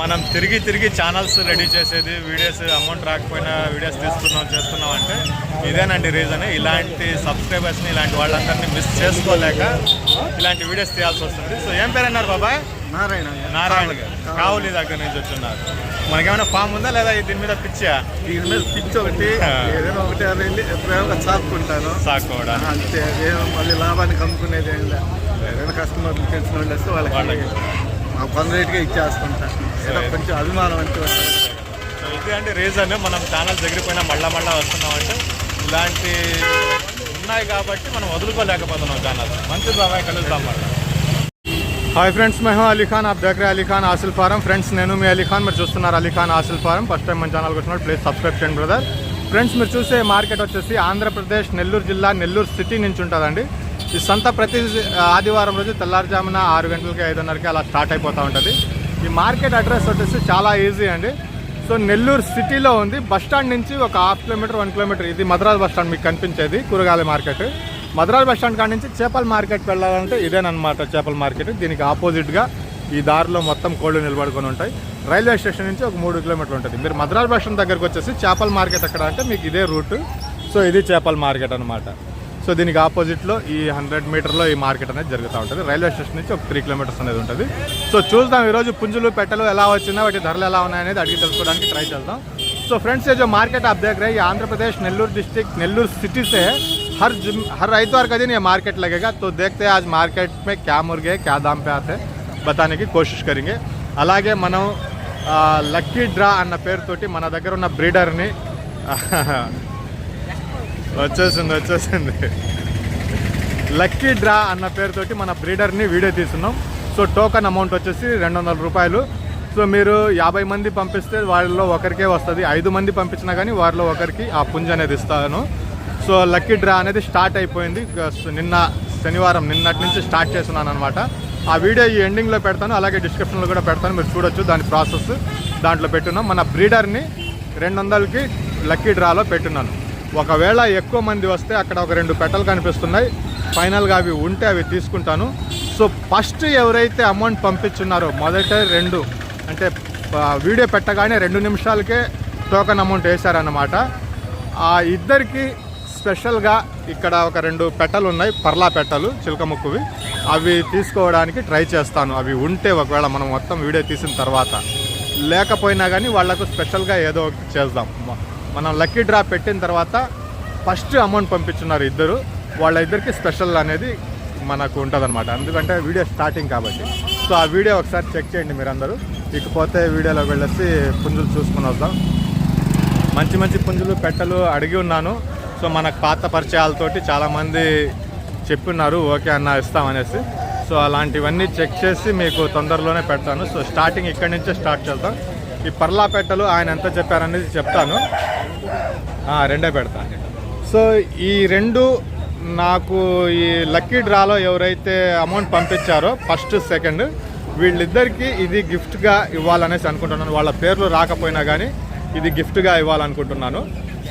మనం తిరిగి తిరిగి ఛానల్స్ రెడీ చేసేది వీడియోస్ అమౌంట్ రాకపోయినా వీడియోస్ తీసుకున్నాం చేస్తున్నాం అంటే ఇదేనండి రీజన్ ఇలాంటి సబ్స్క్రైబర్స్ని ఇలాంటి వాళ్ళందరినీ మిస్ చేసుకోలేక ఇలాంటి వీడియోస్ తీయాల్సి వస్తుంది. సో ఏం పేరు అన్నారు బాబాయ్? నారాయణ నారాయణ గారు కావులి దగ్గర నుంచి వచ్చున్నారు. మనకేమైనా ఫామ్ ఉందా లేదా దీని మీద పిచ్చా? దీని మీద పిచ్చి ఒకటి. ఏదైనా ఒకటి వెళ్ళి ప్రేమగా చాపుకుంటాను. సాకోవడా అంతే మళ్ళీ లాభానికి అమ్ముకునేది ఏం లేదు ఏదైనా కస్టమర్లు తెలిసిన వాళ్ళు వస్తే వాళ్ళకి. మా పని రేటుగా ఇచ్చేస్తుంటా. కొంచెం అభిమానం అంటే సో ఇది అంటే రీజన్ మనం ఛానల్స్ దగ్గర పోయినా మళ్ళా మళ్ళా వస్తున్నాం అంటే ఇలాంటి ఉన్నాయి కాబట్టి మనం వదులుకోలేకపోతున్నాం ఛానల్స్ మంచిది బాబాయ్ కలుద్దాం మళ్ళీ హాయ్ ఫ్రెండ్స్ మేము అలీ ఖాన్ ఆప్ దగ్గర అలీ ఖాన్ ఆసిల్ ఫారం ఫ్రెండ్స్ నేను మీ అలీ ఖాన్ మీరు చూస్తున్నారు Ali Khan Aseel farm first time మన ఛానల్కి వచ్చినప్పుడు ప్లీజ్ సబ్స్క్రైబ్ చేయండి బ్రదర్ ఫ్రెండ్స్ మీరు చూసే మార్కెట్ వచ్చేసి ఆంధ్రప్రదేశ్ నెల్లూరు జిల్లా నెల్లూరు సిటీ నుంచి ఉంటుందండి ఈ సంత ప్రతి ఆదివారం రోజు తెల్లారుజామున ఆరు గంటలకి ఐదున్నరకి అలా స్టార్ట్ అయిపోతూ ఉంటుంది ఈ మార్కెట్ అడ్రస్ వచ్చేసి చాలా ఈజీ అండి. సో నెల్లూరు సిటీలో ఉంది. బస్ స్టాండ్ నుంచి ఒక హాఫ్ కిలోమీటర్ వన్ కిలోమీటర్ ఇది మద్రాస్ బస్ స్టాండ్ మీకు కనిపించేది కూరగాయల మార్కెట్. మద్రాస్ బస్ స్టాండ్ కాడ నుంచి చేపల మార్కెట్కి వెళ్ళాలంటే ఇదేనమాట చేపల మార్కెట్. దీనికి ఆపోజిట్గా ఈ దారిలో మొత్తం కోళ్ళు నిలబడుకొని ఉంటాయి. రైల్వే స్టేషన్ నుంచి ఒక మూడు కిలోమీటర్లు ఉంటుంది. మీరు మద్రాస్ బస్ స్టాండ్ దగ్గరకు వచ్చేసి చేపల మార్కెట్ ఎక్కడ అంటే మీకు ఇదే రూట్. సో ఇది చేపల మార్కెట్ అనమాట సో దీనికి ఆపోజిట్లో ఈ హండ్రెడ్ మీటర్లో ఈ మార్కెట్ అనేది జరుగుతూ ఉంటుంది రైల్వే స్టేషన్ నుంచి ఒక త్రీ కిలోమీటర్స్ అనేది ఉంటుంది సో చూద్దాం ఈరోజు పుంజులు పెట్టలు ఎలా వచ్చినా వాటి ధరలు ఎలా ఉన్నాయనేది అడిగి తెలుసుకోవడానికి ట్రై చేద్దాం సో फ्रेंड्स ये जो मार्केट आप देख रहे हैं ये आंध्र प्रदेश नेल्लूर डिस्ट्रिक्ट नेल्लूर सिटी से है हर जिम- हर इतवार का दिन ये मार्केट लगेगा तो देखते हैं आज मार्केट में क्या मुर्गे क्या दाम पे आते हैं बताने की कोशिश करेंगे అలాగే మనం ఆ, లక్కీ డ్రా అన్న పేరుతోటి మన దగ్గర ఉన్న బ్రీడర్ని వచ్చేసింది వచ్చేసింది. లక్కీ డ్రా అన్న పేరుతోటి మన బ్రీడర్ని వీడియో తీస్తున్నాం. సో టోకన్ అమౌంట్ వచ్చేసి రెండు వందల రూపాయలు. సో మీరు యాభై మంది పంపిస్తే వాళ్ళలో ఒకరికే వస్తుంది. ఐదు మంది పంపించినా కానీ వారిలో ఒకరికి ఆ పుంజ అనేది ఇస్తాను. సో లక్కీ డ్రా అనేది స్టార్ట్ అయిపోయింది. నిన్న శనివారం నిన్నటి నుంచి స్టార్ట్ చేస్తున్నాను అనమాట ఆ వీడియో ఈ ఎండింగ్లో పెడతాను. అలాగే డిస్క్రిప్షన్లో కూడా పెడతాను. మీరు చూడొచ్చు దాని ప్రాసెస్ దాంట్లో పెట్టున్నాం. మన బ్రీడర్ని రెండు వందలకి లక్కీ డ్రాలో పెట్టున్నాను. ఒకవేళ ఎక్కువ మంది వస్తే అక్కడ ఒక రెండు పెట్టలు కనిపిస్తున్నాయి. ఫైనల్గా అవి ఉంటే అవి తీసుకుంటాను. సో ఫస్ట్ ఎవరైతే అమౌంట్ పంపించున్నారో మొదట రెండు అంటే వీడియో పెట్టగానే రెండు నిమిషాలకే టోకన్ అమౌంట్ వేశారన్నమాట. ఆ ఇద్దరికి స్పెషల్గా ఇక్కడ ఒక రెండు పెట్టలు ఉన్నాయి పర్లా పెట్టలు చిలకముక్కువి అవి తీసుకోవడానికి ట్రై చేస్తాను. అవి ఉంటే ఒకవేళ మనం మొత్తం వీడియో తీసిన తర్వాత. లేకపోయినా కానీ వాళ్ళకు స్పెషల్గా ఏదో ఒకటి చేద్దాం. మనం లక్కీ డ్రా పెట్టిన తర్వాత ఫస్ట్ అమౌంట్ పంపించున్నారు ఇద్దరు. వాళ్ళ ఇద్దరికి స్పెషల్ అనేది మనకు ఉంటుందన్నమాట. ఎందుకంటే వీడియో స్టార్టింగ్ కాబట్టి. సో ఆ వీడియో ఒకసారి చెక్ చేయండి మీరందరూ. ఇకపోతే వీడియోలో వెళ్ళేసి పుంజులు చూసుకుని వద్దాం. మంచి మంచి పుంజులు పెట్టలు అడిగి ఉన్నాను. సో మనకు పాత పరిచయాలతోటి చాలామంది చెప్పున్నారు ఓకే అన్న ఇస్తామనేసి సో అలాంటివన్నీ చెక్ చేసి మీకు తొందరలోనే పెడతాను. సో స్టార్టింగ్ ఇక్కడి నుంచే స్టార్ట్ చేద్దాం. ఈ పర్లా పెట్టలు ఆయన ఎంత చెప్పారనేది చెప్తాను. రెండే పెడతాను సో ఈ రెండు నాకు ఈ లక్కీ డ్రాలో ఎవరైతే అమౌంట్ పంపించారో ఫస్ట్ సెకండ్ వీళ్ళిద్దరికీ ఇది గిఫ్ట్గా ఇవ్వాలనేసి అనుకుంటున్నాను. వాళ్ళ పేర్లు రాకపోయినా కానీ ఇది గిఫ్ట్గా ఇవ్వాలనుకుంటున్నాను.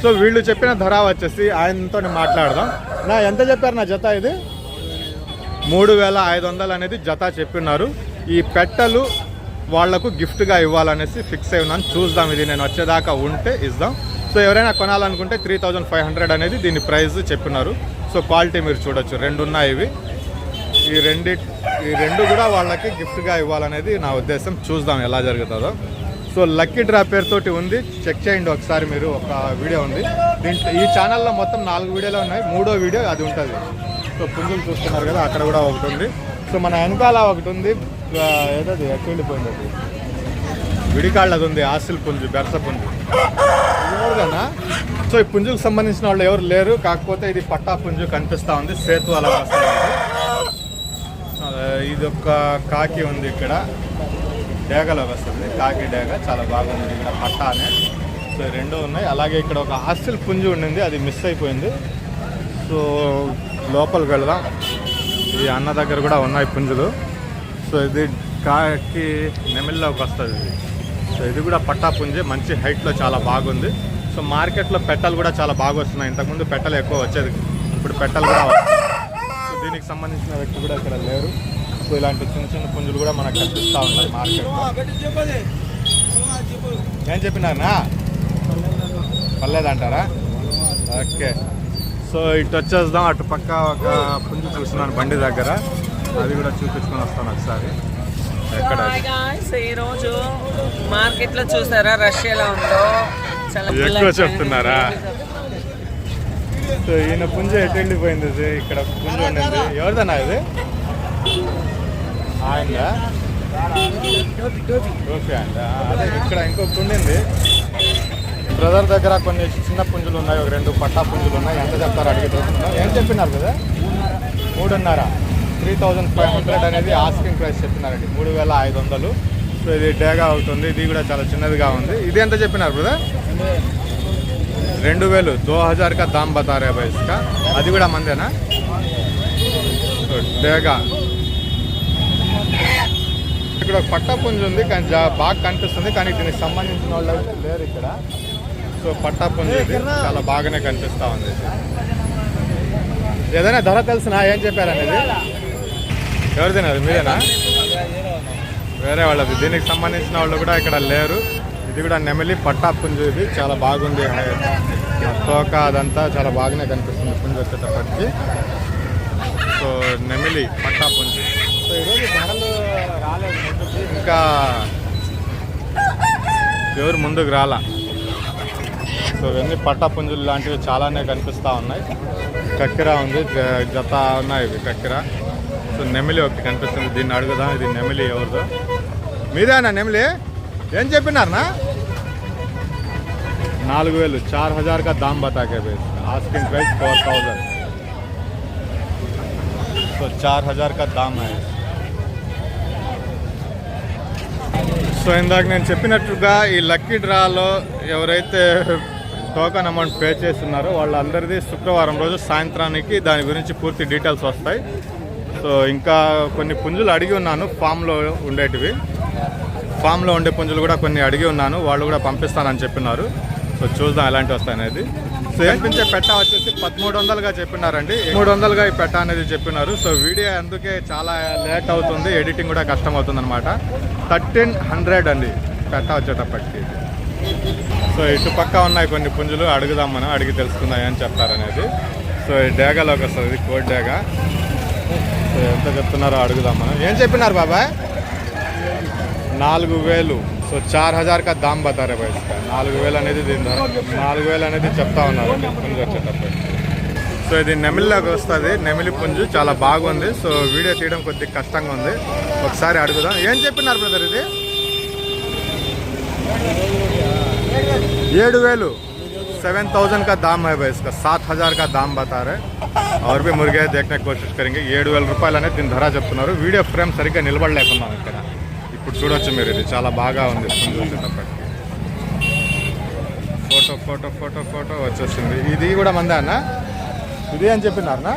సో వీళ్ళు చెప్పిన ధర వచ్చేసి ఆయనతో మాట్లాడదాం. నా ఎంత చెప్పారు నా జత ఇది? మూడు వేల ఐదు వందలు అనేది జత చెప్పిన్నారు ఈ పెట్టలు వాళ్ళకు గిఫ్ట్గా ఇవ్వాలనేసి ఫిక్స్ అయి ఉన్నాను. చూద్దాం ఇది నేను వచ్చేదాకా ఉంటే ఇద్దాం. సో ఎవరైనా కొనాలనుకుంటే త్రీ థౌజండ్ ఫైవ్ హండ్రెడ్ అనేది దీని ప్రైస్ చెప్పినారు. సో క్వాలిటీ మీరు చూడొచ్చు. రెండు ఉన్నాయి ఇవి. ఈ రెండి ఈ రెండు కూడా వాళ్ళకి గిఫ్ట్గా ఇవ్వాలనేది నా ఉద్దేశం. చూద్దాం ఎలా జరుగుతుందో. సో లక్కీ డ్రా పేరుతోటి ఉంది. చెక్ చేయండి ఒకసారి మీరు. ఒక వీడియో ఉంది. దీంట్లో ఈ ఛానల్లో మొత్తం నాలుగు వీడియోలు ఉన్నాయి. మూడో వీడియో అది ఉంటుంది. సో పుంజులు చూస్తున్నారు కదా అక్కడ కూడా ఒకటి ఉంది. సో మన వెనకాల ఒకటి ఉంది. ఏదది? ఎక్కడ వెళ్ళిపోయింది అది. విడికాళ్ళది ఉంది హాస్టల్ పుంజు బెరస పుంజు. ఇది సో ఈ పుంజుకు సంబంధించిన వాళ్ళు ఎవరు లేరు కాకపోతే ఇది పట్టా పుంజు కనిపిస్తా ఉంది సేతు అలా ఇది ఒక కాకి ఉంది ఇక్కడ. డేగలో వస్తుంది. కాకి డేగ చాలా బాగుంది ఇక్కడ పట్టా అనే సో రెండు ఉన్నాయి. అలాగే ఇక్కడ ఒక హాస్టల్ పుంజు ఉండింది అది మిస్ అయిపోయింది. సో లోపలికి వెళదాం. ఈ అన్న దగ్గర కూడా ఉన్నాయి పుంజులు. సో ఇది కాకి నెమిల్లోకి వస్తుంది. ఇది సో ఇది కూడా పట్టా పుంజే మంచి హైట్లో చాలా బాగుంది. సో మార్కెట్లో పెట్టలు కూడా చాలా బాగా వస్తున్నాయి. ఇంతకుముందు పెట్టలు ఎక్కువ వచ్చేది ఇప్పుడు పెట్టలు కూడా సో దీనికి సంబంధించిన వ్యక్తి కూడా ఇక్కడ లేరు. సో ఇలాంటి చిన్న చిన్న పుంజులు కూడా మనకు కనిపిస్తూ ఉన్నాయి మార్కెట్లో. ఏం చెప్పినారనా? పర్లేదంటారా? ఓకే. సో ఇటు వచ్చేద్దాం. అటు పక్క ఒక పుంజు చూస్తున్నాను బండి దగ్గర. అది కూడా చూపించుకొని వస్తాను ఒకసారి. ఎక్కడ? ఈరోజు మార్కెట్లో చూసారా? రష్ ఎలా ఉందో ఎక్కువ చెప్తున్నారా? సో ఈయన పుంజు ఎటు వెళ్ళిపోయింది? ఇక్కడ పుంజు ఉండింది ఎవరిదన్నా ఇది? ఆయన అదే ఇక్కడ ఇంకొకటి ఉండింది బ్రదర్ దగ్గర కొన్ని చిన్న పుంజులు ఉన్నాయి. ఒక రెండు పట్టా పుంజులు ఉన్నాయి. ఎంత చెప్తారు అడిగి ఏం చెప్పినారు కదా? మూడున్నర. త్రీ థౌజండ్ ఫైవ్ హండ్రెడ్ అనేది ఆస్కింగ్ ప్రైస్ చెప్పినారండి మూడు వేల ఐదు వందలు. సో ఇది డేగా అవుతుంది. ఇది కూడా చాలా చిన్నదిగా ఉంది. ఇది ఎంత చెప్పినారు బ్రదర్ రెండు వేలు. దో హజార్ కా దామ్ బతారే అది కూడా మందేనా? డేగా. ఇక్కడ ఒక పట్టాపుంజు ఉంది కానీ జా- బాగా కనిపిస్తుంది కానీ దీనికి సంబంధించిన వాళ్ళు అయితే లేరు ఇక్కడ. సో పట్టాపుంజు ఇది. చాలా బాగానే కనిపిస్తా ఉంది. ఏదైనా ధర తెలిసిన ఏం చెప్పారనేది? ఎవరు తిన్నారు మీరేనా వేరే వాళ్ళది. దీనికి సంబంధించిన వాళ్ళు కూడా ఇక్కడ లేరు. ఇది కూడా నెమలి పట్టా పుంజు ఇది. చాలా బాగుంది. తోక అదంతా చాలా బాగానే కనిపిస్తుంది పుంజు వచ్చేటప్పటికి. సో నెమిలి పట్టా పుంజు సో ఈరోజు ధరలు రాలేదు. ముందుకి ఇంకా ఎవరు ముందుకు రాలా? సో ఇవన్నీ పట్టా పుంజులు లాంటివి చాలానే కనిపిస్తూ ఉన్నాయి. కక్కిర ఉంది. జత ఉన్నాయి ఇవి కక్కిర. సో నెమిలి ఒకటి కనిపిస్తుంది. దీన్ని అడుగుదాం. ఇది నెమిలి ఎవరిదో. మీదేనా నెమిలి? ఏం చెప్పినారనా? నాలుగు వేలు. చార్ హజార్ కా దామ్ బతాకే base asking price four thousand so చార్ హజార్ కా దామ్ హై సో ఇందాక నేను చెప్పినట్టుగా ఈ లక్కీ డ్రాలో ఎవరైతే టోకన్ అమౌంట్ పే చేస్తున్నారో వాళ్ళందరిది శుక్రవారం రోజు సాయంత్రానికి దాని గురించి పూర్తి డీటెయిల్స్ వస్తాయి. సో ఇంకా కొన్ని పుంజులు అడిగి ఉన్నాను ఫామ్లో ఉండేటివి. ఫామ్లో ఉండే పుంజులు కూడా కొన్ని అడిగి ఉన్నాను వాళ్ళు కూడా పంపిస్తానని చెప్పినారు. సో చూద్దాం ఎలాంటి వస్తాయనేది. సో ఏర్పించే పెట్ట వచ్చేసి పదమూడు వందలుగా చెప్పినారండి. మూడు వందలుగా ఈ పెట్ట అనేది చెప్పినారు. సో వీడియో అందుకే చాలా లేట్ అవుతుంది ఎడిటింగ్ కూడా కష్టం అవుతుంది అనమాట థర్టీన్ హండ్రెడ్ అండి పెట్ట వచ్చేటప్పటికి. సో ఇటు పక్క ఉన్నాయి కొన్ని పుంజులు అడుగుదాం మనం అడిగి తెలుసుకుందాం ఏం చెప్తారనేది. సో ఈ డేగాలోకి వస్తుంది ఇది కోడ్ డేగా. ఎంత చెప్తున్నారో అడుగుదాం మనం. ఏం చెప్పినారు బాబాయ్? నాలుగు వేలు. సో చార్ హజార్ కా దామ్ బతారే బాయ్ నాలుగు వేలు అనేది దీని ధర. నాలుగు వేలు అనేది చెప్తా ఉన్నారు. పుంజు వచ్చేటప్పుడు. సో ఇది నెమిలిలోకి వస్తుంది. నెమిలి పుంజు చాలా బాగుంది. సో వీడియో తీయడం కొద్దిగా కష్టంగా ఉంది. ఒకసారి అడుగుదాం. ఏం చెప్పినారు బ్రదర్ ఇది? ఏడు వేలు. సెవెన్ థౌజండ్ కా దామ్ హై బాయ్ సాత్ హజార్ కా దామ్ బతారే. और भी मुर्गे देखने की कोशिश करेंगे ఏడు వేల రూపాయలు అనేది దీని ధర చెప్తున్నారు వీడియో ఫ్రేమ్ సరిగ్గా నిలబడలేకున్నాం ఇక్కడ ఇప్పుడు చూడొచ్చు మీరు ఇది చాలా బాగా ఉంది పుంజు వచ్చేటప్పటికి ఫోటో ఫోటో ఫోటో ఫోటో వచ్చేసింది ఇది కూడా మందే అన్న ఇది అని చెప్పినారనా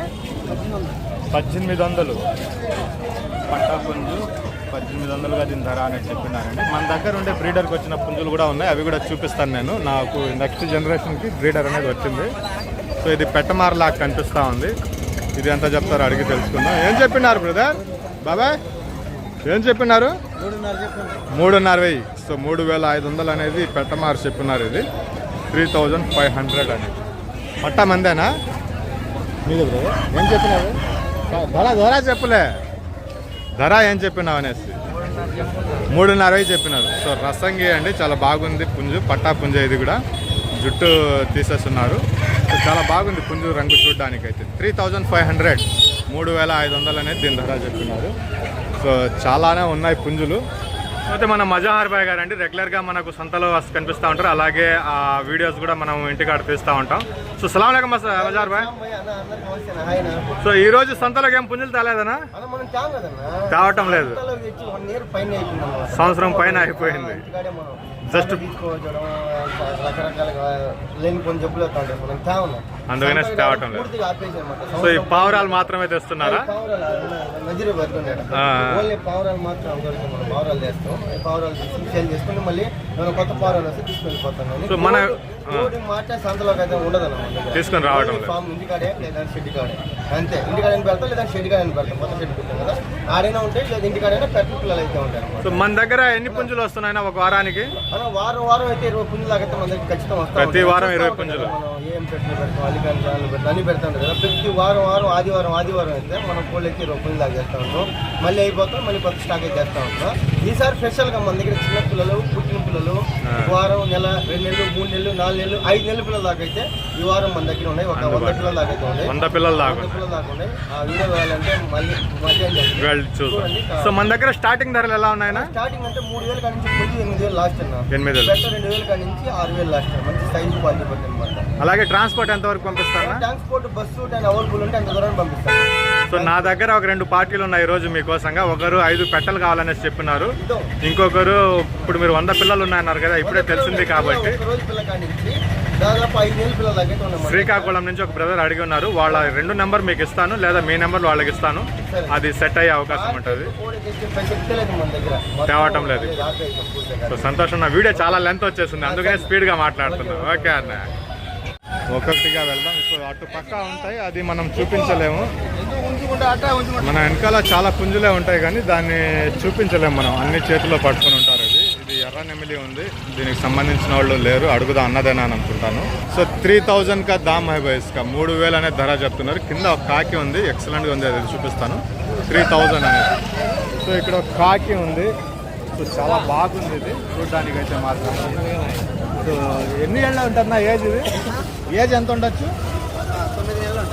పద్దెనిమిది వందలు పట్టా పుంజు పద్దెనిమిది వందలుగా దీని ధర అనేది చెప్పినారండి మన దగ్గర ఉండే బ్రీడర్కి వచ్చిన పుంజులు కూడా ఉన్నాయి అవి కూడా చూపిస్తాను నేను నాకు నెక్స్ట్ జనరేషన్కి బ్రీడర్ అనేది వచ్చింది సో ఇది పెట్టమారలా కనిపిస్తూ ఉంది. ఇది ఎంత చెప్తారో అడిగి తెలుసుకుందాం. ఏం చెప్పినారు బ్రదర్? బాబాయ్ ఏం చెప్పినారు? మూడున్నర వెయ్యి. సో మూడు వేల ఐదు వందలు అనేది పెట్టమారు చెప్పినారు ఇది. త్రీ థౌజండ్ ఫైవ్ హండ్రెడ్ అనేది పట్టా మందేనా? మీదే బ్రదర్. ఏం చెప్పినారు? ధర ధర చెప్పలే. ధర ఏం చెప్పినావు అనేసి. మూడున్నర వెయ్యి చెప్పినారు. సో రసంగి అండి చాలా బాగుంది పుంజు పట్టా పుంజు ఇది కూడా. జుట్టు తీసేస్తున్నారు. చాలా బాగుంది పుంజు రంగు చూడడానికి అయితే త్రీ థౌజండ్ ఫైవ్ హండ్రెడ్ మూడు వేల ఐదు వందలు అనేది దీని ధర చెప్తున్నారు. సో చాలానే ఉన్నాయి పుంజులు. అయితే మన మజాహార్ బాయ్ గారు అండి రెగ్యులర్గా మనకు సంతలో వస్తు- కనిపిస్తూ ఉంటారు. అలాగే ఆ వీడియోస్ కూడా మనం ఇంటికాడ తీస్తూ ఉంటాం. సో సలాం లేకం మజాహార్ బాయ్ సో ఈ రోజు సంతలోకి ఏం పుంజులు తేలేదనా? తేవటం లేదు. సంవత్సరం పైన అయిపోయింది. జస్ట్ తీసుకోవడం రకరకాలుగా లేని కొన్ని జబ్బులు వస్తా ఉంటాయి మనం తేవను అందుకనే తేవటం లేదు. సో ఈ పావురాలు మాత్రమే తెస్తున్నారా? సో మన- తీసుకొని రావడం లేదా. షెడ్ కాడే అంతే. ఇంటికాడైనా పెడతాం లేదా షెడ్ కాడైనా పెడతాం. కొత్త షెడ్ పెట్టాం కదా. ఆడైనా ఉంటాయి లేదా ఇంటికాడైనా పెట్ట పిల్లలు అయితే ఉంటాయి సో మన దగ్గర ఎన్ని పుంజులు వస్తున్నాయినా ఒక వారానికి? వారం వారం అయితే ఇరవై పుంజులు అయితే మన దగ్గర ఖచ్చితంగా ప్రతి వారం ఇరవై పుంజులు. ఏం పెడతాం జాలు పెడతాం అన్ని పెడతాం కదా. ప్రతి వారం వారం ఆదివారం ఆదివారం అయితే మనం కోళ్ళు అయితే ఇరవై పుంజులు దాకా చేస్తూ ఉంటాం. మళ్ళీ అయిపోతాం మళ్ళీ కొత్త స్టాక్ అయితే చేస్తూ ఉంటాం. ఈసారి స్పెషల్గా మన దగ్గర చిన్న పిల్లలు పుట్టిన పిల్లలు వారం నెల రెండు నెలలు మూడు నెలలు నాలుగు నెలలు ఐదు నెలల పిల్లల దాకా అయితే ఈ వారం మన దగ్గర ఉన్నాయి. ఒక వంద. పిల్లల దాకా అయితే ఉన్నాయి. వంద పిల్లలు దాకా పిల్లల దాకా ఉన్నాయి. ఆ వీడియో కావాలంటే మళ్ళీ మధ్యాహ్నం చూద్దాం. సో మన దగ్గర స్టార్టింగ్ ధరలు ఎలా ఉన్నాయినా స్టార్టింగ్ అంటే మూడు వేల కాడి నుంచి ముందు ఎనిమిది వేలు లాస్ట్ అన్న. ఎనిమిది వేలు. రెండు వేల కాడి నుంచి ఆరు వేలు లాస్ట్ మంచి సైజు క్వాలిటీ బట్టి అనమాట అలాగే ట్రాన్స్పోర్ట్ ఎంత వరకు పంపిస్తారా ట్రాన్స్పోర్ట్ బస్సు అవైలబుల్ ఉంటే అంత దూరం పంపిస్తాను. సో నా దగ్గర ఒక రెండు పార్టీలు ఉన్నాయి ఈ రోజు మీకోసంగా. ఒకరు ఐదు పెట్టలు కావాలనేసి చెప్పినారు. ఇంకొకరు ఇప్పుడు మీరు వంద పిల్లలు ఉన్నాయన్నారు కదా ఇప్పుడే తెలిసింది కాబట్టి. శ్రీకాకుళం నుంచి ఒక బ్రదర్ అడిగి ఉన్నారు. వాళ్ళ రెండు నెంబర్ మీకు ఇస్తాను లేదా మీ నెంబర్ వాళ్ళకి ఇస్తాను. అది సెట్ అయ్యే అవకాశం ఉంటుంది. తేవటం లేదు. సో సంతోషం. నా వీడియో చాలా లెంత్ వచ్చేసింది అందుకనే స్పీడ్గా మాట్లాడుతున్నాను. ఓకే అన్న. ఒక్కొక్కటిగా వెళ్దాం. ఇప్పుడు అటు పక్క ఉంటాయి అది మనం చూపించలేము. మన వెనకాల చాలా పుంజులే ఉంటాయి కానీ దాన్ని చూపించలేము మనం. అన్ని చేతిలో పట్టుకుని ఉంటారు ఇది ఇది ఎర్ర నెమిలి ఉంది. దీనికి సంబంధించిన వాళ్ళు లేరు. అడుగుదా అన్నదేనా అని అనుకుంటాను. సో త్రీ థౌజండ్ కా దామ్ హై మూడు వేలు అనే ధర చెప్తున్నారు. కింద ఒక కాకి ఉంది. ఎక్సలెంట్గా ఉంది. అది చూపిస్తాను. త్రీ థౌజండ్ అనేది. సో ఇక్కడ ఒక కాకి ఉంది. సో చాలా బాగుంది ఇది. చూడడానికి అయితే మాత్రం. సో ఎన్ని ఏళ్ళ ఉంటుందా ఏజ్ ఇది? ఏజ్ ఎంత ఉండొచ్చు? తొమ్మిది నెలలు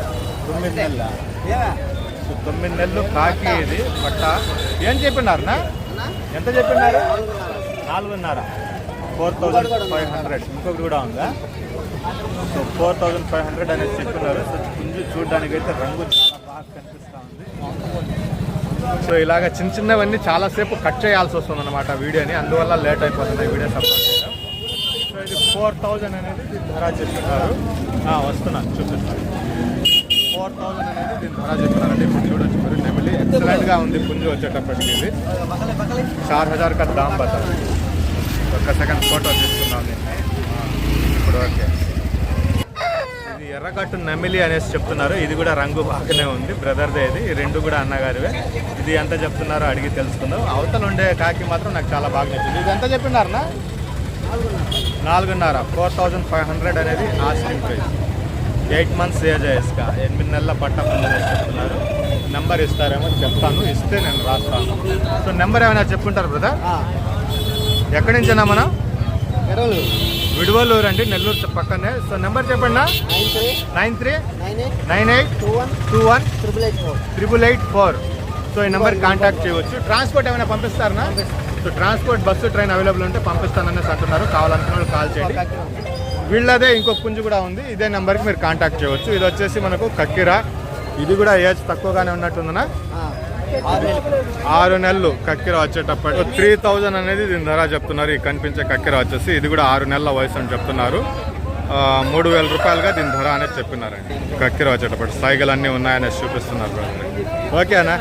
తొమ్మిది నెలల సో తొమ్మిది నెలలు కాకి ఇది పట్ట. ఏం చెప్పినారనా ఎంత చెప్పినారు? నాలుగున్నర. Four thousand five hundred. ఇంకొకటి కూడా ఉందా? So four thousand five hundred అనేది చెప్పినారు. సో పుంజు చూడడానికి అయితే రంగు చాలా బాగా కనిపిస్తుంది. సో ఇలాగ చిన్న చిన్నవన్నీ చాలాసేపు కట్ చేయాల్సి వస్తుంది అనమాట వీడియోని. అందువల్ల లేట్ అయిపోతుంది వీడియో సపోర్ట్ చేయడం. సో ఇది ఫోర్ థౌజండ్ అనేది దీని ధర చెప్పినారు వస్తున్నాను చూపిస్తాను ఫోర్ థౌజండ్ అనేది దీని ధర చెప్పినారండి ఇప్పుడు చూడొచ్చు మీరు నెమిలి. ఎక్సలెంట్గా ఉంది పుంజు వచ్చేటప్పటికి ఇది. చార్ హజార్ కదా దామ్ బతా ఒక సెకండ్ ఫోటో తీసుకున్నాం దీన్ని. ఇప్పుడు ఓకే. ఎర్రగట్టు నమిలి అనేసి చెప్తున్నారు. ఇది కూడా రంగు బాగానే ఉంది. బ్రదర్దే ఇది. రెండు కూడా అన్నగారివే. ఇది ఎంత చెప్తున్నారో అడిగి తెలుసుకుందాం. అవతల ఉండే కాకి మాత్రం నాకు చాలా బాగా నచ్చింది. ఇది ఎంత చెప్పినారనా నాలుగున్నర. ఫోర్ థౌజండ్ ఫైవ్ హండ్రెడ్ అనేది asking price. Eight months age ఇసుక ఎనిమిది నెలల పట్ట చెప్తున్నారు. నెంబర్ ఇస్తారేమో చెప్తాను. ఇస్తే నేను రాస్తాను. సో నెంబర్ ఏమైనా చెప్పుంటారు బ్రదర్ ఎక్కడి నుంచైనా మనం? ఎరవలు విడువలూరు అండి నెల్లూరు పక్కనే. సో నెంబర్ చెప్పండి nine three. Nine eight. Two one. Two one. Triple eight four. Triple eight four. So ఈ నెంబర్ కాంటాక్ట్ చేయవచ్చు. ట్రాన్స్పోర్ట్ ఏమైనా పంపిస్తారా? So transport bus train available ఉంటే పంపిస్తాననేసి అంటున్నారు. కావాలనుకున్న వాళ్ళు కాల్ చేయండి. వీళ్ళదే ఇంకో పుంజు కూడా ఉంది. ఇదే నెంబర్కి మీరు కాంటాక్ట్ చేయవచ్చు. ఇది వచ్చేసి మనకు కక్కిరా. ఇది కూడా ఏజ్ తక్కువగానే ఉన్నట్టుందనా ఆరు నెలలు కక్కిర వచ్చేటప్పటి త్రీ థౌజండ్ అనేది దీని ధర చెప్తున్నారు ఈ కనిపించే కక్కిర వచ్చేసి. ఇది కూడా ఆరు నెలల వయసు అని చెప్తున్నారు. మూడు వేల రూపాయలుగా దీని ధర అనేది చెప్పినారండి. కక్కిర వచ్చేటప్పటి సైగలు అన్నీ ఉన్నాయనేసి చూపిస్తున్నారు ఓకేనా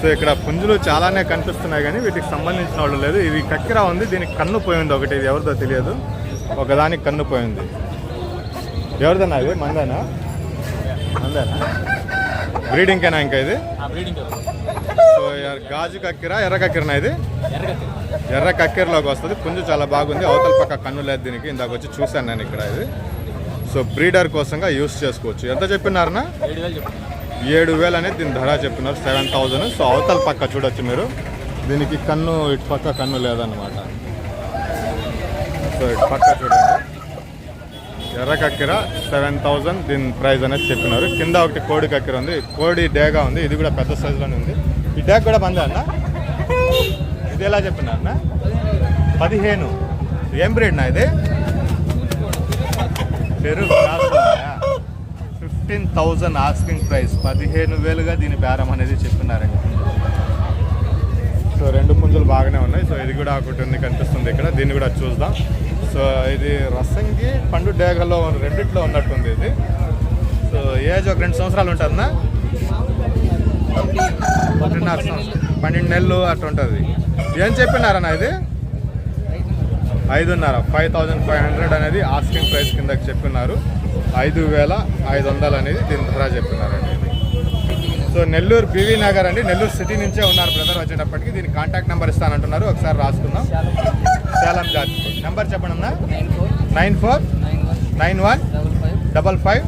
సో ఇక్కడ పుంజులు చాలానే కనిపిస్తున్నాయి కానీ వీటికి సంబంధించిన వాళ్ళు లేదు. ఇది కక్కిర ఉంది దీనికి కన్ను పోయింది ఒకటి. ఇది ఎవరిదో తెలియదు. ఒకదానికి కన్ను పోయింది. ఎవరిదన్నా ఇది? మందేనా? మందేనా? బ్రీడింగ్కేనా ఇంకా ఇది? సో గాజు కక్కిర ఎర్ర కక్కిరనా ఇది? ఎర్ర కక్కిరలోకి వస్తుంది. పుంజు చాలా బాగుంది. అవతల పక్క కన్ను లేదు దీనికి. ఇందాక వచ్చి చూశాను నేను ఇక్కడ ఇది. సో బ్రీడర్ కోసంగా యూస్ చేసుకోవచ్చు. ఎంత చెప్పినారనా ఏడు వేలు అనేది దీని ధర చెప్పినారు. Seven thousand. సో అవతల పక్క చూడొచ్చు మీరు. దీనికి కన్ను ఇటు పక్క కన్ను లేదన్నమాట. సో ఇటు పక్క చూడండి. ఎర్ర కక్కెర సెవెన్ థౌజండ్ దీని ప్రైస్ అనేది చెప్పినారు. కింద ఒకటి కోడి కక్కెర ఉంది. కోడి డేగా ఉంది. ఇది కూడా పెద్ద సైజులోనే ఉంది. ఈ డేగ కూడా బందా అన్న? ఇది ఎలా చెప్పినారన్న పదిహేను. ఏం బ్రీడ్నా ఇది? పెరుగు ఫిఫ్టీన్ థౌజండ్ ఆస్కింగ్ ప్రైస్. పదిహేను వేలుగా దీని బేరం అనేది చెప్పినారండి. సో రెండు పుంజులు బాగానే ఉన్నాయి. సో ఇది కూడా ఒకటి ఉంది కనిపిస్తుంది ఇక్కడ. దీన్ని కూడా చూద్దాం. సో ఇది రసంగి పండు డేగలో రెండిట్లో ఉన్నట్టుంది ఇది. సో ఏజ్ ఒక రెండు సంవత్సరాలు ఉంటుందా? ఒకటిన్నర సంవత్సరం పన్నెండు నెలలు అట్లా ఉంటుంది. ఏం చెప్పినారన్న ఇది? ఐదున్నర ఫైవ్ థౌజండ్ ఫైవ్ హండ్రెడ్ అనేది ఆస్కింగ్ ప్రైస్ కిందకి చెప్పినారు. ఐదు వేల ఐదు వందలు అనేది దీని ధర చెప్పినారండి so Nellore B V Nagar అండి. నెల్లూరు సిటీ నుంచే ఉన్నారు బ్రదర్ వచ్చేటప్పటికి. దీని కాంటాక్ట్ నెంబర్ ఇస్తానంటున్నారు. ఒకసారి రాసుకుందాం. సేలం జాతి నెంబర్ చెప్పండి అన్న. Nine four nine one double five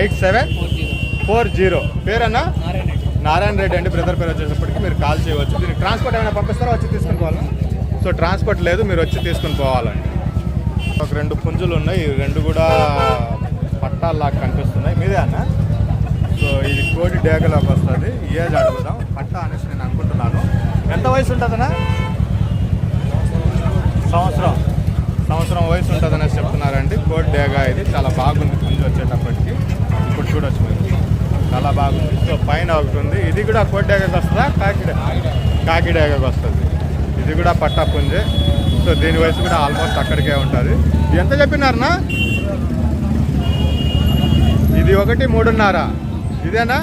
eight seven four zero. పేరన్నా? Narayana Reddy అండి. బ్రదర్ పేరు వచ్చేటప్పటికి మీరు కాల్ చేయవచ్చు. దీనికి ట్రాన్స్పోర్ట్ ఏమైనా పంపిస్తారా? వచ్చి తీసుకుని పోవాలా? సో ట్రాన్స్పోర్ట్ లేదు. మీరు వచ్చి తీసుకుని పోవాలండి. ఒక రెండు పుంజులు ఉన్నాయి. రెండు కూడా పట్టాల్లాగా కనిపిస్తున్నాయి. మీదే అన్న? సో ఇది కోడి డేగలోకి వస్తుంది. ఏజ్ అడుగుదాం పట్ట అనేసి నేను అనుకుంటున్నాను. ఎంత వయసు ఉంటుందనా సంవత్సరం. సంవత్సరం వయసు ఉంటుందనేసి చెప్తున్నారండి. కోడి డేగ ఇది చాలా బాగుంది. పుంజు వచ్చేటప్పటికి. ఇప్పుడు చూడొచ్చు మీరు. చాలా బాగుంది. సో పైన ఒకటి ఉంది. ఇది కూడా కోడి డేగకి వస్తుందా? కాకిడ కాకిడేగకి వస్తుంది. ఇది కూడా పట్టా పుంజే. సో దీని వయసు కూడా ఆల్మోస్ట్ అక్కడికే ఉంటుంది. ఎంత చెప్పినారనా ఇది ఒకటి మూడున్నర. ఇదేనా?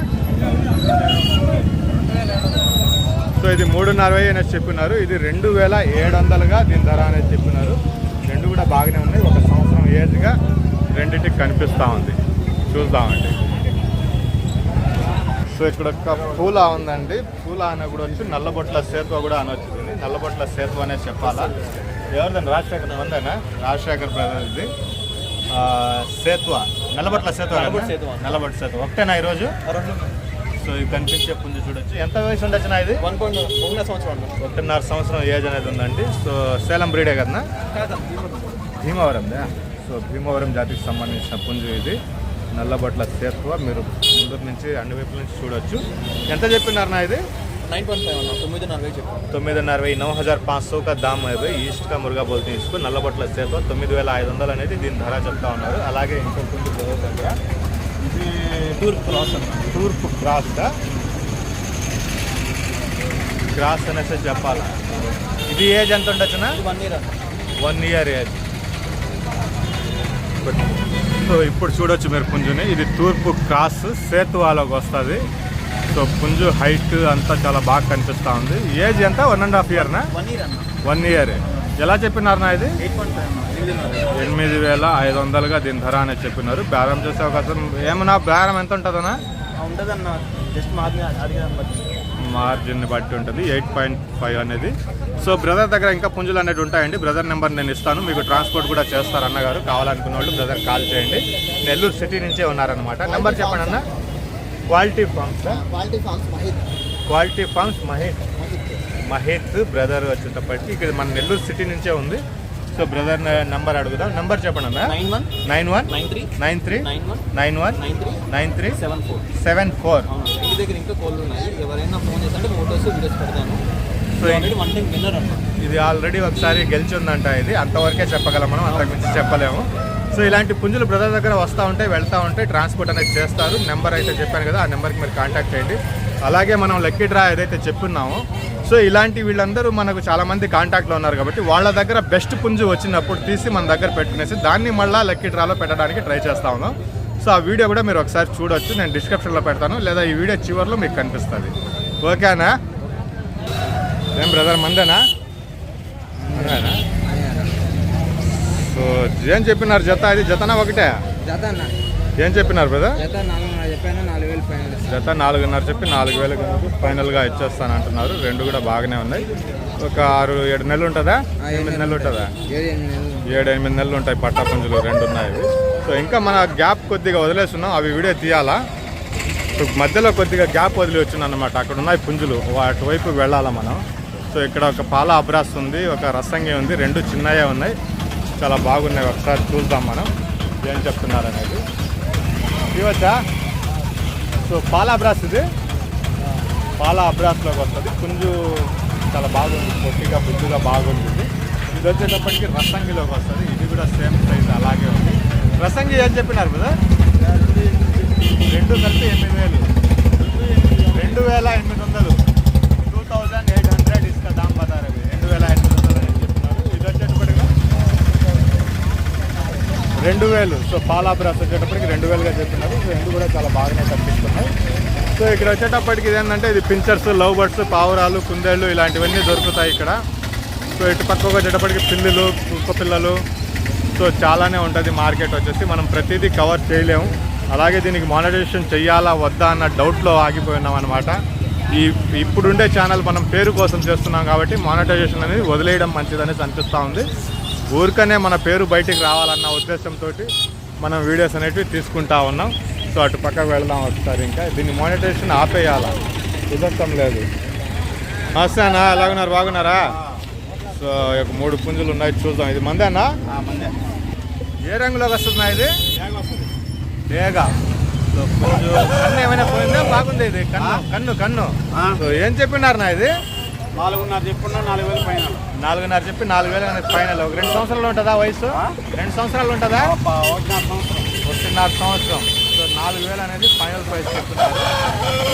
సో ఇది మూడున్నర వెయ్యి అనేసి చెప్పినారు ఇది రెండు వేల ఏడు వందలుగా దీని ధర అనేది చెప్పినారు రెండు కూడా బాగానే ఉన్నాయి. ఒక సంవత్సరం ఏజ్గా రెండింటికి కనిపిస్తూ ఉంది. చూద్దామండి. సో ఇక్కడ ఒక పూల ఉందండి. పూల అన్న కూడా వచ్చి నల్లబొట్ల సేతువ కూడా అని దీన్ని. నల్లబొట్ల సేతువ అనేది చెప్పాలా? ఎవరిదండి రాజశేఖర్ మందేనా రాజశేఖర్ బ్రదర్ది. సేతువ. నల్లబొట్ల సేతువ నల్లబొట్ల? సేతువ. సేతువ. ఒకటేనా ఈరోజు? సో ఇది కనిపించే పుంజు చూడొచ్చు. ఎంత వయసు ఉండొచ్చునా ఇది? వన్ పాయింట్ ఒకటిన్నర సంవత్సరం ఒకటిన్నర సంవత్సరం ఏజ్ అనేది ఉందండి. సో సేలం బ్రీడే కదా భీమవరం. సో భీమవరం జాతికి సంబంధించిన పుంజు ఇది. నల్లబొట్ల సేత్వ. మీరు ముందు నుంచి అన్ని వైపుల నుంచి చూడొచ్చు. ఎంత చెప్పినారు నా ఇది? नाइन पॉइंट తొమ్మిది అరవై నవ్ హజార్ పాంచ్ సో కా దామ్ అవి ఈస్ట్ కా మురుగా బోల్తే ఇసుకు నల్లబొట్ల సేపు తొమ్మిది వేల ఐదు వందలు అనేది దీని ధర చెప్తా ఉన్నారు. అలాగే ఇంకొకటి బ్రదర్ దగ్గర ఇది టూర్ క్లాస్ తూర్పు క్రాస్ క్రాస్ అనేసి చెప్పాలా? ఇది ఏజ్ ఎంత ఉండొచ్చునా one year one year age. So ఇప్పుడు చూడొచ్చు మీరు పుంజుని ఇది తూర్పు క్రాస్ సేతువాలోకి వస్తుంది. సో పుంజు హైట్ అంతా చాలా బాగా కనిపిస్తూ ఉంది. ఏజ్ ఎంత? వన్ అండ్ హాఫ్ ఇయర్నా? వన్ ఇయర్ అన్న. One year. ఎలా చెప్పినారు నా ఇది? ఎనిమిది వేల ఐదు వందలుగా దీని ధర అనేది చెప్పినారు. బేరం చేసే అవకాశం ఏమన్నా బేరం ఎంత ఉంటుందన్నా? మార్జిన్ బట్టి. ఉంటుంది. ఎయిట్ పాయింట్ ఫైవ్ అనేది. సో బ్రదర్ దగ్గర ఇంకా పుంజులు అనేవి ఉంటాయండి. బ్రదర్ నెంబర్ నేను ఇస్తాను. మీకు ట్రాన్స్పోర్ట్ కూడా చేస్తారు అన్నగారు కావాలనుకున్న వాళ్ళు బ్రదర్ కాల్ చేయండి. నెల్లూరు సిటీ నుంచే ఉన్నారనమాట నెంబర్ చెప్పండి అన్న. Quality farms quality farms Mahith quality farms Mahesh Mahet brother వచ్చేటప్పటికి ఇక్కడ మన నెల్లూరు సిటీ నుంచే ఉంది. సో బ్రదర్ నెంబర్ అడుగుదాం. నెంబర్ చెప్పండి nine one nine one nine three nine three nine one nine three seven four seven four అవును. ఇంటి దగ్గర ఇంకా కోళ్ళు ఉన్నాయి. ఎవరైనా ఫోన్ చేస్తే ఫోటోస్ వీడియోస్ పెడతాను. సో ఇది ఆల్రెడీ ఒకసారి గెలిచిందంట ఇది. అంతవరకే చెప్పగలం మనం. అంతకు మించి చెప్పలేము. సో ఇలాంటి పుంజులు బ్రదర్ దగ్గర వస్తూ ఉంటాయి వెళ్తూ ఉంటాయి ట్రాన్స్పోర్ట్ అనేది చేస్తారు. నెంబర్ అయితే చెప్పాను కదా ఆ నెంబర్కి మీరు కాంటాక్ట్ చేయండి. అలాగే మనం లక్కీ డ్రా ఏదైతే చెప్పున్నామో సో ఇలాంటి వీళ్ళందరూ మనకు చాలామంది కాంటాక్ట్లో ఉన్నారు కాబట్టి వాళ్ళ దగ్గర బెస్ట్ పుంజు వచ్చినప్పుడు తీసి మన దగ్గర పెట్టుకునేసి దాన్ని మళ్ళీ లక్కీ డ్రాలో పెట్టడానికి ట్రై చేస్తా ఉన్నాం. సో ఆ వీడియో కూడా మీరు ఒకసారి చూడొచ్చు. నేను డిస్క్రిప్షన్లో పెడతాను. లేదా ఈ వీడియో చివరిలో మీకు కనిపిస్తుంది. ఓకేనా ఏం బ్రదర్ మందేనా? మందేనా? సో ఏం చెప్పినారు? జత ఇది జతనా ఒకటే? జత అన్న ఏం చెప్పినారు బ్రదర్? జత నాలుగున్నర చెప్పాను నాలుగు వేలు ఫైనల్ జత నాలుగున్నర చెప్పి నాలుగు వేల ఫైనల్గా ఇచ్చేస్తాను అంటున్నారు. రెండు కూడా బాగానే ఉన్నాయి. ఒక ఆరు ఏడు నెలలు ఉంటుందా? ఎనిమిది నెలలు ఉంటుందా? ఏడు ఎనిమిది నెలలు ఉంటాయి పట్టా పుంజులు రెండు ఉన్నాయి. సో ఇంకా మన గ్యాప్ కొద్దిగా వదిలేస్తున్నాం. అవి వీడియో తీయాలా? సో మధ్యలో కొద్దిగా గ్యాప్ వదిలి వచ్చింది అనమాట అక్కడ ఉన్నాయి పుంజులు. వాటి వైపు వెళ్ళాలా మనం? సో ఇక్కడ ఒక పాల అబ్రాస్ ఉంది ఒక రసంగి ఉంది రెండు చిన్నయే ఉన్నాయి. చాలా బాగున్నాయి. ఒకసారి చూద్దాం మనం. ఏం చెప్తున్నారు అనేది ఇవచ్చా సో పాల అబ్రాస్ ఇది. పాల అబ్రాస్లోకి వస్తుంది. పుంజు చాలా బాగుంది. పొట్టిగా బుద్ధిగా బాగుంది ఇది. ఇది వచ్చేటప్పటికి రసంగిలోకి వస్తుంది. ఇది కూడా సేమ్ సైజ్ అలాగే ఉంది. రసంగి ఏం చెప్పినారు కదా రెండు కలిపి ఎనిమిది వేలు. రెండు వేల ఎనిమిది వందలు టూ థౌజండ్ ఎయిట్ హండ్రెడ్ ఇస్తా దామ్ బతారు అవి రెండు వేల ఎనిమిది వందలు అని చెప్తున్నారు ఇది వచ్చేటప్పటికి రెండు వేలు. సో పాలా బ్రష్ వచ్చేటప్పటికి రెండు వేలుగా చెప్పినారు సో రెండు కూడా చాలా బాగానే కనిపిస్తున్నాయి. సో ఇక్కడ వచ్చేటప్పటికి ఇదేంటంటే ఇది పించర్స్ లవ్ బర్డ్స్ పావురాలు కుందేళ్ళు ఇలాంటివన్నీ దొరుకుతాయి ఇక్కడ. సో ఇటు పక్కకు వచ్చేటప్పటికి పిల్లులు కుక్క పిల్లలు. సో చాలానే ఉంటుంది మార్కెట్ వచ్చేసి. మనం ప్రతిదీ కవర్ చేయలేము. అలాగే దీనికి మానిటైజేషన్ చేయాలా వద్దా అన్న డౌట్లో ఆగిపోయినాం అనమాట ఈ ఇప్పుడుండే ఛానల్ మనం పేరు కోసం చేస్తున్నాం కాబట్టి మానిటైజేషన్ అనేది వదిలేయడం మంచిదని అనిపిస్తూ ఉంది. ఊరికనే మన పేరు బయటికి రావాలన్న ఉద్దేశంతో మనం వీడియోస్ అనేటివి తీసుకుంటా ఉన్నాం. సో అటు పక్కకు వెళ్దాం ఒకసారి ఇంకా. దీన్ని మానిటైజేషన్ ఆపేయాలా? కుదరటం లేదు. వస్తానా ఎలాగున్నారు? బాగున్నారా? సో ఒక మూడు పుంజులు ఉన్నాయి చూద్దాం. ఇది మందేనా ఏ రంగులోకి వస్తుందా ఇది? సో పుంజు. కన్ను ఏమైనా పోయిందా? బాగుంది ఇది? కన్ను కన్ను కన్ను. సో ఏం చెప్పినారు నా ఇది? నాలుగున్నర చెప్పున్నా నాలుగు వేలు పైన. నాలుగున్నర చెప్పి నాలుగు వేలు అనేది ఫైనల్ ఒక రెండు సంవత్సరాలు ఉంటుందా వయసు? రెండు సంవత్సరాలు ఉంటుందా? ఒకటిన్నర సంవత్సరం. ఒకటిన్నర సంవత్సరం. సో నాలుగు వేలు అనేది ఫైనల్ ప్రైస్ చెప్తున్నారు.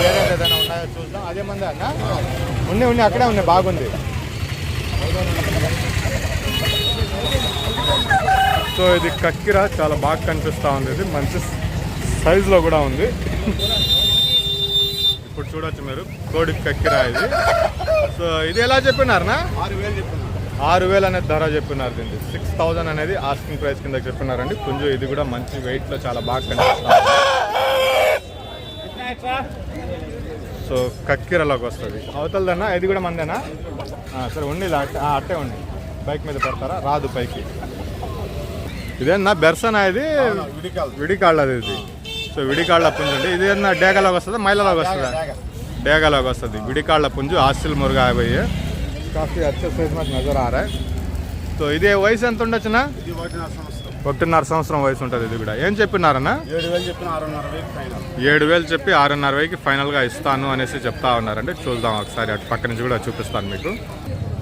వేరే ఏదైనా ఉన్నాయో చూద్దాం. అదే మంది అన్న? ఉన్నాయి ఉన్నాయి. అక్కడే ఉన్నాయి. బాగుంది. సో ఇది కక్కిర. చాలా బాగా కనిపిస్తూ ఉంది. ఇది మంచి సైజులో కూడా ఉంది. ఇప్పుడు చూడొచ్చు మీరు. కోడి కక్కిర ఇది. సో ఇది ఎలా చెప్పినారనా? ఆరు వేలు ఆరు వేలు అనేది ధర చెప్పినారు దీన్ని. సిక్స్ థౌజండ్ అనేది ఆస్కింగ్ ప్రైస్ కింద చెప్పినారండి. పుంజు ఇది కూడా మంచి వెయిట్లో చాలా బాగా కనిపిస్తుంది. సో కక్కిరలోకి వస్తుంది. అవతలదన్నా? ఇది కూడా మందేనా? సరే ఉండి అట్టే ఉండి బైక్ మీద పెడతారా? రాదు పైకి. ఇదేనా బెర్సనా ఇది? విడికాళ్ళది ఇది. సో విడికాళ్ళ పుంజు అంటే ఇది ఏదన్నా డేగాలోకి వస్తుందా? మైలలోకి వస్తుందా? డేగాలోకి వస్తుంది. విడికాళ్ళ పుంజు హాస్టల్ మురుగా ఆగిపోయి. కాఫీ నజర్ ఆరా. సో ఇది వయసు ఎంత ఉండొచ్చునా? ఒకటిన్నర సంవత్సరం. వయసు ఉంటుంది ఇది కూడా. ఏం చెప్పినారన్నా? ఏడు వేలు చెప్పి ఆరున్నర వైకి ఫైనల్గా ఇస్తాను అనేసి చెప్తా ఉన్నారంటే చూద్దాం ఒకసారి. అటు పక్క నుంచి కూడా చూపిస్తాను మీకు.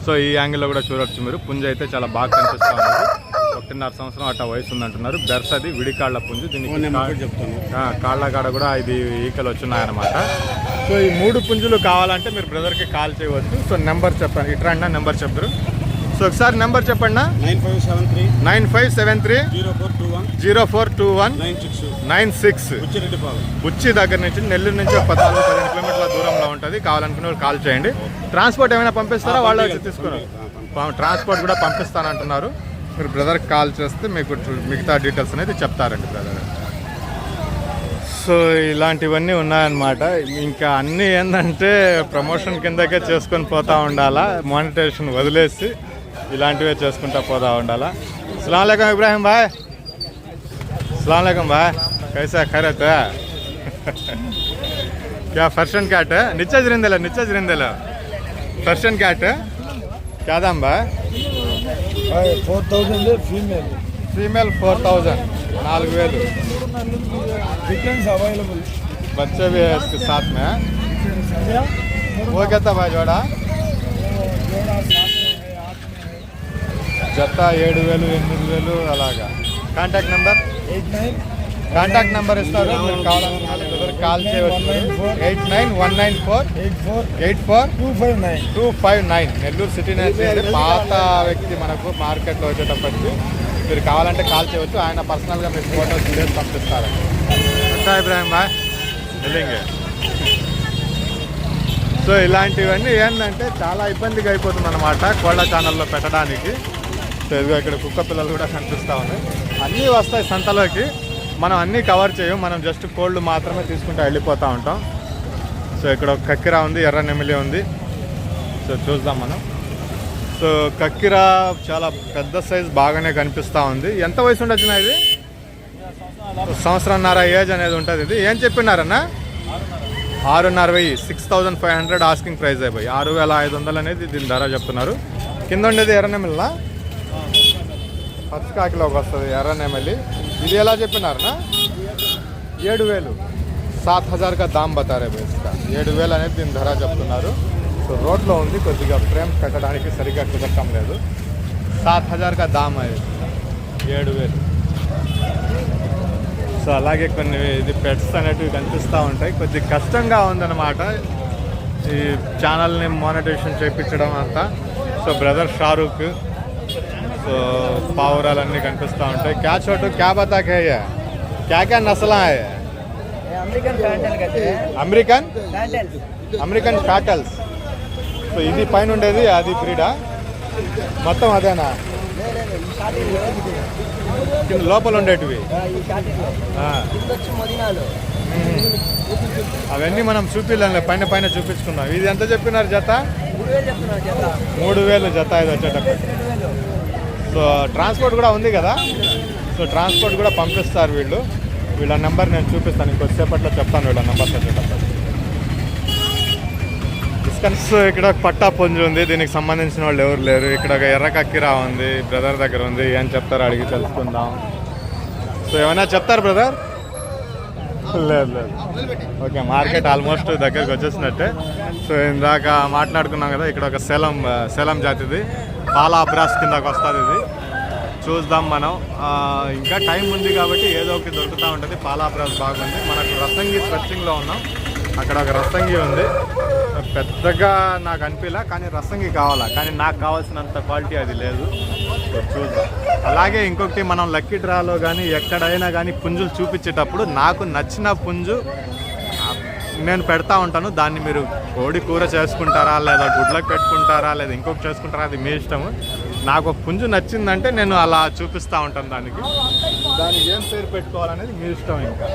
సో ఈ యాంగిల్లో కూడా చూడొచ్చు మీరు. పుంజ అయితే చాలా బాగా కనిపిస్తూ ఉంది. ఒకటిన్నర సంవత్సరం అట్లా వయసు ఉందంటున్నారు బెర్సది విడికాళ్ళ పుంజు దీనికి కాళ్ళ కాడ కూడా ఇది ఈకలు వచ్చినాయన్నమాట సో ఈ మూడు పుంజులు కావాలంటే మీరు బ్రదర్కి కాల్ చేయవచ్చు. సో నెంబర్ చెప్పండి. ఇట్రా అన్న నెంబర్ చెప్తారు. సో ఒకసారి నెంబర్ చెప్పండి nine five seven three nine five seven three zero four two one zero four two one nine six nine six. Buchireddypalem. Buchi దగ్గర నుంచి నెల్లూరు నుంచి పద్నాలుగు పదిహేను కిలోమీటర్ల దూరంలో ఉంటుంది. కావాలనుకునే వాళ్ళు కాల్ చేయండి. ట్రాన్స్పోర్ట్ ఏమైనా పంపిస్తారా? వాళ్ళు తీసుకున్నారు. ట్రాన్స్పోర్ట్ కూడా పంపిస్తానంటున్నారు. మీరు బ్రదర్కి కాల్ చేస్తే మీకు మిగతా డీటెయిల్స్ అనేది చెప్తారండి బ్రదర్ సో ఇలాంటివన్నీ ఉన్నాయన్నమాట ఇంకా అన్నీ ఏంటంటే ప్రమోషన్ కిందకే చేసుకొని పోతా ఉండాలా మానిటైజేషన్ వదిలేసి ఇలాంటివే చేసుకుంటా పోతా ఉండాలా అస్సలం ఇబ్రాహిం బాయ్ अल्लाम भाई कैसा खैरत है क्या फर्शन कैट है नीचे जरिंदल नीचे जरिंदल फर्शन कैट है क्या दाम भाई four thousand female female four thousand नालग वेलू డిఫరెన్స్ అవైలబుల్ बच्चे भी है इसके साथ में वो क्या था भाई जोड़ा జత ఏడు వేలు ఎనిమిది వేలు అలాగా contact number eight nine contact number ఇస్తారు. మీరు కావాలనుకుంటే కాల్ చేయవచ్చు. Eight nine one nine four eight four eight four two five nine. Two five nine Nellore city నుంచి పాత వ్యక్తి మనకు మార్కెట్లో వచ్చేటప్పటికి మీరు కావాలంటే కాల్ చేయవచ్చు. ఆయన పర్సనల్గా మీకు ఫోటోస్ వీడియోస్ పంపిస్తారు. ఇంకా ఇబ్రాహిం బాయ్. వెళ్ళింగే సో ఇలాంటివన్నీ ఏంటంటే చాలా ఇబ్బందిగా అయిపోతుంది అనమాట కోళ్ళ ఛానల్లో పెట్టడానికి. సో ఇక్కడ కుక్క పిల్లలు కూడా కనిపిస్తూ ఉన్నాయి. అన్నీ వస్తాయి సంతలోకి. మనం అన్నీ కవర్ చేయం మనం జస్ట్ కోల్డ్ మాత్రమే తీసుకుంటూ వెళ్ళిపోతూ ఉంటాం. సో ఇక్కడ ఒక కక్కిరా ఉంది ఎర్ర నెమిలి ఉంది. సో చూద్దాం మనం. సో కక్కిర చాలా పెద్ద సైజ్ బాగానే కనిపిస్తూ ఉంది. ఎంత వయసు ఉండొచ్చు ఇది? సంవత్సరంన్నర ఏజ్ అనేది ఉంటుంది ఇది. ఏం చెప్పినారన్నా? ఆరున్నర వెయ్యి. Six thousand five hundred asking price అయిపోయి. ఆరు వేల ఐదు వందలు అనేది దీని ధర చెప్తున్నారు. కింద ఉండేది ఎర్రనెమిల్లా పచ్చకాకిలోకి వస్తుంది ఎర్రనెమిలి ఇది ఎలా చెప్పినారనా? ఏడు వేలు. సాత్ హజార్గా దామ్ బతారే బేస్గా ఏడు వేలు అనేది దీని ధర చెప్తున్నారు. సో రోడ్లో ఉంది కొద్దిగా ఫ్రేమ్ కట్టడానికి సరిగ్గా కుదరటం లేదు. సాత్ హజార్గా దామ్ అది. ఏడు వేలు. సో అలాగే కొన్ని ఇది పెట్స్ అనేటివి కనిపిస్తూ ఉంటాయి. కొద్దిగా కష్టంగా ఉందన్నమాట. ఈ ఛానల్ని మానిటేషన్ చేయించడం అంతా. సో బ్రదర్ షారూక్ సో పావురాలన్నీ కనిపిస్తూ ఉంటాయి. క్యా చోటు? క్యా బతాకే క్యా క్యా నసలా అమెరికన్ అమెరికన్? కాటల్స్ సో ఇది పైన ఉండేది అది బ్రీడా మొత్తం అదేనా? లోపల ఉండేటివి. అవన్నీ మనం చూపిల్లం పైన పైన చూపించుకున్నాం ఇది ఎంత చెప్పినారు జత? మూడు వేలు జత. ఇది వచ్చేటప్పుడు సో ట్రాన్స్పోర్ట్ కూడా ఉంది కదా. సో ట్రాన్స్పోర్ట్ కూడా పంపిస్తారు వీళ్ళు. వీళ్ళ నెంబర్ నేను చూపిస్తాను. ఇంకొద్దిసేపట్లో చెప్తాను వీళ్ళ నెంబర్ చెప్పేటప్పుడు డిస్కన్స్ ఇక్కడ ఒక పట్టా పుంజు ఉంది. దీనికి సంబంధించిన వాళ్ళు ఎవరు లేరు. ఇక్కడ ఒక ఎర్ర కక్కిరా ఉంది. బ్రదర్ దగ్గర ఉంది. ఏం చెప్తారో అడిగి తెలుసుకుందాం. సో ఏమైనా చెప్తారు బ్రదర్? లేదు లేదు. ఓకే మార్కెట్ ఆల్మోస్ట్ దగ్గరికి వచ్చేసినట్టే. సో ఇందాక మాట్లాడుకున్నాం కదా ఇక్కడ ఒక సెలం సెలం జాతిది. పాలా అబ్రాస్ కిందకు వస్తుంది ఇది. చూద్దాం మనం. ఇంకా టైం ఉంది కాబట్టి ఏదో ఒకటి దొరుకుతూ ఉంటుంది. పాలా అబ్రాస్ బాగుంది. మనకు రసంగి స్ట్రెచ్చింగ్లో ఉన్నాం. అక్కడ ఒక రసంగి ఉంది. పెద్దగా నాకు అనిపించలే కానీ రసంగి కావాలా? కానీ నాకు కావాల్సినంత క్వాలిటీ అది లేదు. చూద్దాం. అలాగే ఇంకొకటి మనం లక్కీ డ్రాలో కానీ ఎక్కడైనా కానీ పుంజులు చూపించేటప్పుడు నాకు నచ్చిన పుంజు నేను పెడతా ఉంటాను. దాన్ని మీరు కోడి కూర చేసుకుంటారా లేదా గుడ్లకు పెట్టుకుంటారా లేదా ఇంకొకటి చేసుకుంటారా అది మీ ఇష్టము. నాకు ఒక పుంజు నచ్చిందంటే నేను అలా చూపిస్తూ ఉంటాను దానికి. దానికి ఏం పేరు పెట్టుకోవాలనేది మీ ఇష్టం ఇంకా.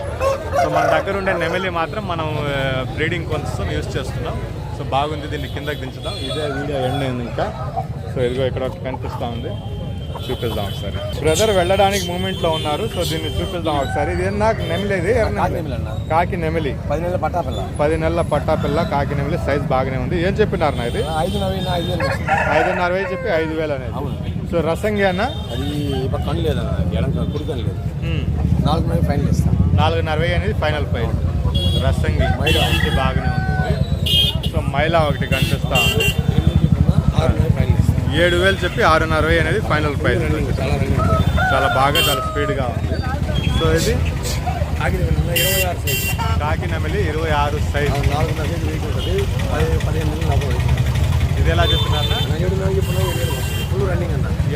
సో మన దగ్గర ఉండే నెమలి మాత్రం మనం బ్రీడింగ్ కోసం యూస్ చేస్తున్నాం. సో బాగుంది దీన్ని కిందకి దించుదాం. ఇదే వీడియో ఎండ్ అయింది ఇంకా. సో ఇదిగో ఇక్కడ ఒకటి కనిపిస్తూ ఉంది. చూపిద్దాం ఒకసారి. బ్రదర్ వెళ్ళడానికి మూమెంట్లో ఉన్నారు సో దీన్ని చూపిద్దాం ఒకసారి. ఇది నాకు నెమిలి ఇది? ఎర్ర నెమిలి. కాకి నెమిలి. పది నెలల పట్టాపిల్ల పది నెలల పట్టా పిల్ల కాకి నెమిలి సైజ్ బాగానే ఉంది. ఏం చెప్పినారు నా ఇది? వేలు ఐదున్నర వేలు చెప్పి ఐదు వేలు అనేది. సో రసంగి అన్న? అది ఇప్పుడు కన్ను లేదన్న లేదు. ఉమ్. నాలుగు నవీ ఫైనల్ ఇస్తాం. నాలుగున్నర వెయ్యి అనేది ఫైనల్ ప్రైస్ రసంగి మైలా బాగానే ఉంది. సో మైలా ఒకటి కనిపిస్తా ఉంది ఆరు నవీ ఫైనల్ ఇస్తాం ఏడు వేలు చెప్పి ఆరున్నర వెయ్యి అనేది ఫైనల్ ప్రైస్. చాలా చాలా బాగా చాలా స్పీడ్గా ఉంది. సో ఇది కాకినమిలి ఇరవై ఆరు సైజ్. పదిహేను ఇది ఎలా చెప్తున్నారా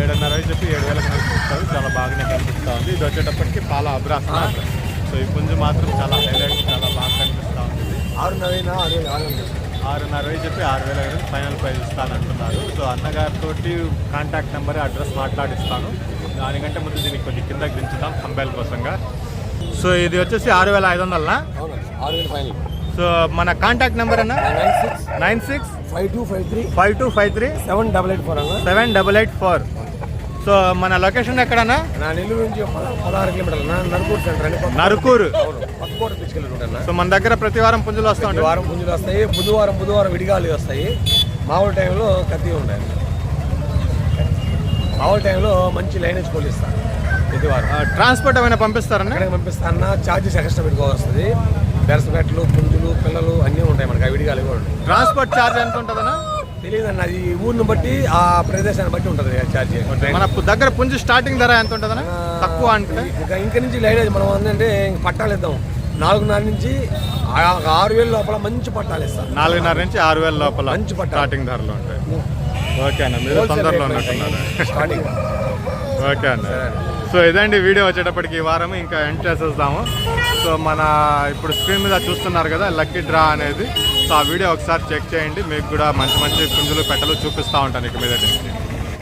ఏడున్నర వేలు చెప్పి ఏడు వేలకు కనిపిస్తుంది చాలా బాగానే కనిపిస్తూ ఉంది. ఇది వచ్చేటప్పటికి పాల అబ్రాస్ సో ఈ పుంజు మాత్రం చాలా హైలైట్ చాలా బాగా కనిపిస్తూ ఉంది. ఆరున్నర ఆరు ఆరు వేలు ఆరున్నర వేలు చెప్పి ఆరు వేల ఐదు ఫైనల్ ప్రైజ్ ఇస్తానంటున్నారు. సో అన్నగారితో కాంటాక్ట్ నెంబర్ అడ్రస్ మాట్లాడిస్తాను. దానికంటే ముందు దీనికి కొంచెం కిందకి దించుతాం కంబైల్ కోసంగా. సో ఇది వచ్చేసి ఆరు వేల ఐదు ఫైనల్. సో మన కాంటాక్ట్ నెంబర్ అన్న? Nine six nine six five two five three five two five three seven double eight four అన్న. Seven double eight four. So మన లొకేషన్ ఎక్కడన్నా? నా నెల్లూరు నుంచి పద- పదహారు కిలోమీటర్లు. నరుకూరు సెంటర్ అని పక్క- నరుకూరు? అవును పక్కకోట తీసుకెళ్ళి సో మన దగ్గర ప్రతి వారం పుంజులు వస్తూ ఉంటాయి. వారం పుంజులు వస్తాయి. బుధవారం బుధవారం విడిగాలు వస్తాయి. మామూలు టైంలో కత్తి ఉంటాయి మామూలు టైంలో మంచి లైనేజ్ కోళ్ళు ఇస్తాను ప్రతి వారం. ట్రాన్స్పోర్ట్ ఏమైనా పంపిస్తారన్నా? అక్కడికి పంపిస్తాన ఛార్జెస్ ఎక్స్ట్రా పెట్టుకోవాల్సి వస్తుంది. బెరసపెట్లు పుంజులు పిల్లలు అన్నీ ఉంటాయి మనకి. విడిగాలు కూడా ట్రాన్స్పోర్ట్ ఛార్జ్ ఎంత ఉంటుందన్నా? తెలియదండి అది ఊరిని బట్టి ఆ ప్రదేశాన్ని బట్టి ఉంటుంది ఛార్జ్ మన దగ్గర పుంజు స్టార్టింగ్ ధర ఎంత ఉంటుందన్నా? తక్కువ అంటే? ఇంకా ఇంక నుంచి లైనేజ్ మనం ఏంటంటే పట్టాలు ఇద్దాం. నాలుగున్నర నుంచి ఆరు వేల లోపల మంచి పట్టాలు ఇస్తాం. నాలుగున్నర నుంచి ఆరు వేల లోపల మంచి పట్టాలు. స్టార్టింగ్ ధరలు ఉంటాయి. ఓకే అన్న మీరు తొందరలో ఉన్నట్టున్నారు. స్టార్టింగ్ ఓకే అన్న. సో ఇదండి వీడియో వచ్చేటప్పటికి ఈ వారం ఇంకా ఎండ్ చేసేద్దాము. సో మన ఇప్పుడు స్క్రీన్ మీద చూస్తున్నారు కదా లక్కీ డ్రా అనేది. ఆ వీడియో ఒకసారి చెక్ చేయండి. మీకు కూడా మంచి మంచి పుంజులు పెట్టలు చూపిస్తూ ఉంటాను ఇక మీద